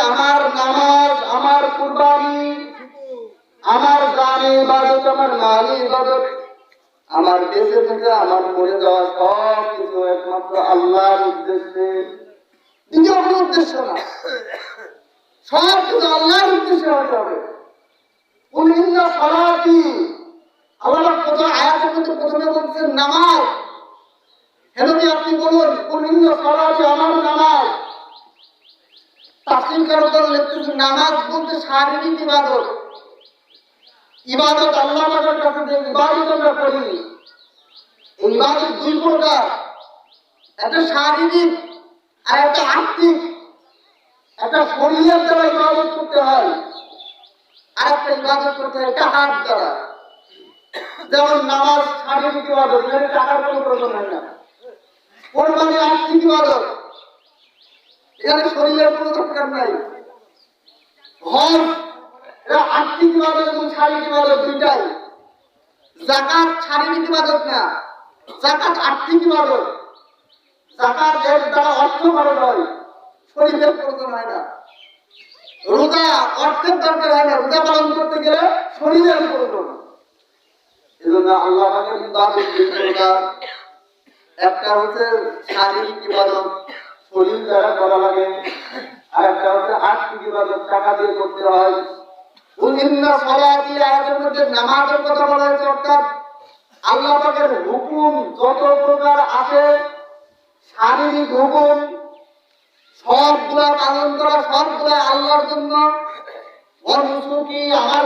আমার নামাজ, আমার আমার আমার আমার বেঁচে থেকে আমার মরে যাওয়া সব কিছু একমাত্র আল্লাহর উদ্দেশ্যে। দ্বিতীয় কোনো উদ্দেশ্য না। সব কিছু আল্লাহর উদ্দেশ্যে হতে হবে। সালাতি, আল্লাহ কত আয়াতের মধ্যে প্রথমে নামাজ। হেনবি আপনি বলুন কুলিন্না সালাতি, আমার নামাজ। তাসিম কারও লিখতেছে নামাজ বলতে শারীরিক ইবাদত? ইবাদত আল্লাহ পাকের কাছে যে ইবাদত আমরা করি ইবাদত দুই প্রকার। একটা শারীরিক আর একটা আত্মিক। একটা শরীরের দ্বারা ইবাদত করতে হয়, আর একটা ইবাদত করতে হয় একটা হাত দ্বারা। যেমন নামাজ শারীরিক ইবাদত টাকার কোনো প্রয়োজন হয় না। কোরবানি আর্থিক ইবাদত এখানে শরীরের কোনো দরকার নাই। হজ আর্থিক ইবাদত এবং শারীরিক ইবাদত দুইটাই। জাকাত, শারীরিক ইবাদত না। জাকাত আর্থিক ইবাদত। জাকাত এর দ্বারা অর্থ খরচ হয়। শরীরের প্রয়োজন হয় না। রোজা অর্থের দরকার হয় না। রোজা পালন করতে গেলে শরীরের প্রয়োজন এজন্য আল্লাহ একটা হচ্ছে শারীরিক ইবাদত শরীর দ্বারা করা লাগে। আর একটা হচ্ছে আর্থিক ইবাদত, টাকা দিয়ে করতে হয়। বিভিন্ন আয়াতের মধ্যে নামাজের কথা বলা হয়েছে, অর্থাৎ আল্লাহ পাকের হুকুম যত প্রকার আছে, শারীরিক হুকুম, সবগুলা পালন করা, সবগুলা আল্লাহর জন্য। আমার